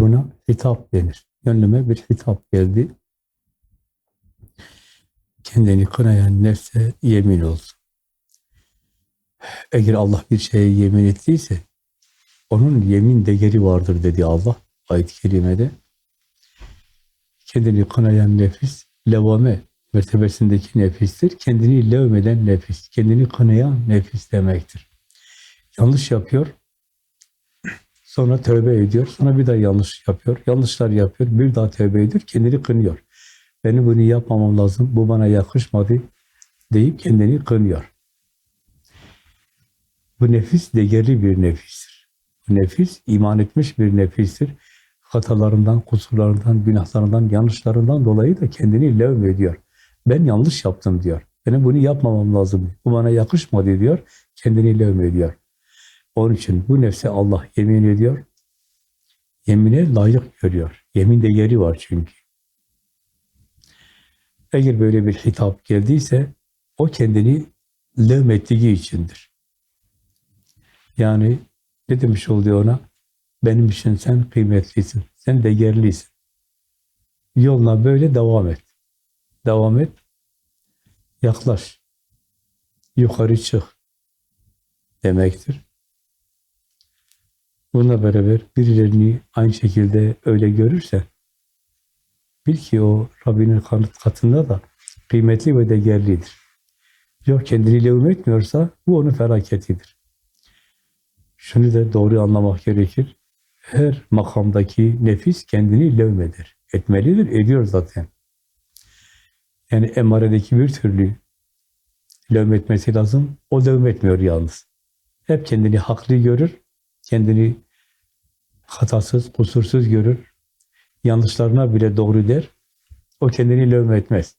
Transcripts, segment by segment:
buna hitap denir. Gönlüme bir hitap geldi. Kendini kınayan nefse yemin olsun. Eğer Allah bir şeye yemin ettiyse onun yemin değeri vardır dedi Allah ayet-i kerimede. Kendini kınayan nefis levame mertebesindeki nefistir. Kendini levmeden nefis, kendini kınayan nefis demektir. Yanlış yapıyor, sonra tövbe ediyor, sonra bir daha yanlış yapıyor, yanlışlar yapıyor, bir daha tövbe ediyor, kendini kınıyor. Benim bunu yapmamam lazım, bu bana yakışmadı deyip kendini kınıyor. Bu nefis değerli bir nefistir. Bu nefis iman etmiş bir nefistir. Hatalarından, kusurlarından, günahlarından, yanlışlarından dolayı da kendini levm ediyor. Ben yanlış yaptım diyor. Benim bunu yapmamam lazım. Bu bana yakışmadı diyor. Kendini levm ediyor. Onun için bu nefse Allah yemin ediyor. Yemine layık görüyor. Yemin değeri var çünkü. Eğer böyle bir hitap geldiyse o kendini levm ettiği içindir. Yani ne demiş oluyor ona? Benim için sen kıymetlisin, sen değerlisin. Yoluna böyle devam et. Devam et. Yaklaş. Yukarı çık. Demektir. Bununla beraber birilerini aynı şekilde öyle görürse bil ki o Rabbinin katında da kıymetli ve değerlidir. Yok kendini levm etmiyorsa bu onun felaketidir. Şunu da doğru anlamak gerekir. Her makamdaki nefis kendini levmeder. Etmelidir, ediyor zaten. Yani emaredeki bir türlü levmetmesi lazım. O levmetmiyor yalnız. Hep kendini haklı görür, kendini hatasız, kusursuz görür. Yanlışlarına bile doğru der. O kendini levmetmez.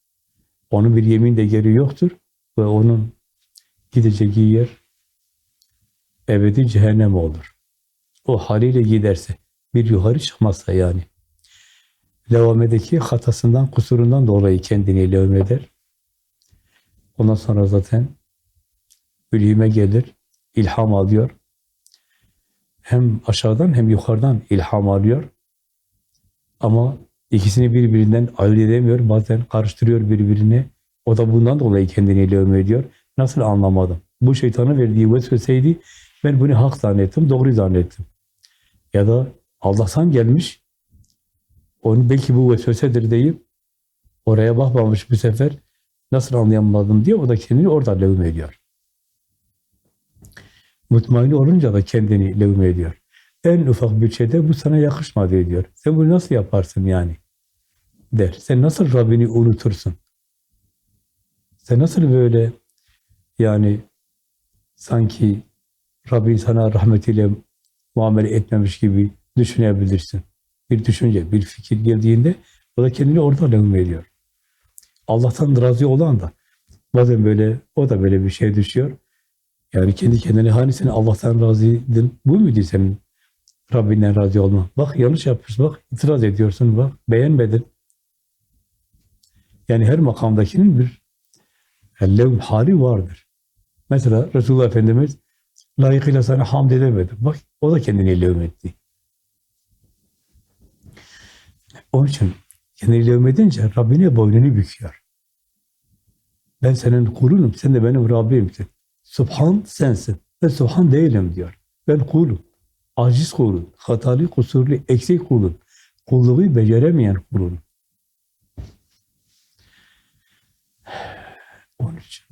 Onun bir yemin değeri yoktur ve onun gideceği yer ebedi cehennem olur. O haliyle giderse, bir yukarı çıkmazsa yani. Levamedeki hatasından, kusurundan dolayı kendini levmeder. Ondan sonra zaten ülhime gelir, ilham alıyor. Hem aşağıdan hem yukarıdan ilham alıyor. Ama ikisini birbirinden ayırt edemiyor. Bazen karıştırıyor birbirine. O da bundan dolayı kendini levme ediyor. Nasıl anlamadım? Bu şeytanın verdiği vesveseydi. Ben bunu hak zannettim, doğru zannettim. Ya da Allah'tan gelmiş, onu belki bu vesvesedir deyip oraya bakmamış bu sefer nasıl anlayamadım diye o da kendini orada levme ediyor. Mutmain olunca da kendini levme ediyor. En ufak bir şeyde bu sana yakışmadı diyor. Sen bunu nasıl yaparsın yani? Der. Sen nasıl Rabbini unutursun? Sen nasıl böyle yani sanki Rabbin sana rahmetiyle muamele etmemiş gibi düşünebilirsin. Bir düşünce, bir fikir geldiğinde o da kendini orada levme ediyor. Allah'tan razı olan da bazen böyle, o da böyle bir şey düşüyor. Yani kendi kendine hani sen Allah'tan razıydın, bu muydu senin Rabbinden razı olma? Bak yanlış yapıyorsun, bak itiraz ediyorsun, bak beğenmedin. Yani her makamdakinin bir levm hali vardır. Mesela Resulullah Efendimiz layıkıyla sana hamd edemedim. Bak o da kendini levm etti. Onun için kendini levm edince Rabbine boynunu büküyor. Ben senin kulunum, sen de benim Rabbimsin. Subhan sensin. Ben Subhan değilim diyor. Ben kulum. Aciz kulun, hatalı, kusurlu, eksik kulun. Kulluğu beceremeyen kulun. Onun için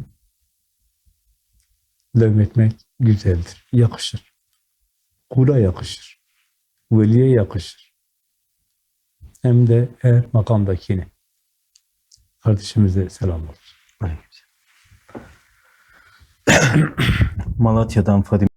levmetmek güzeldir, yakışır. Kula yakışır. Veliye yakışır. Hem de her makamdakine. Kardeşimize selam olsun. Malatya'dan Fadime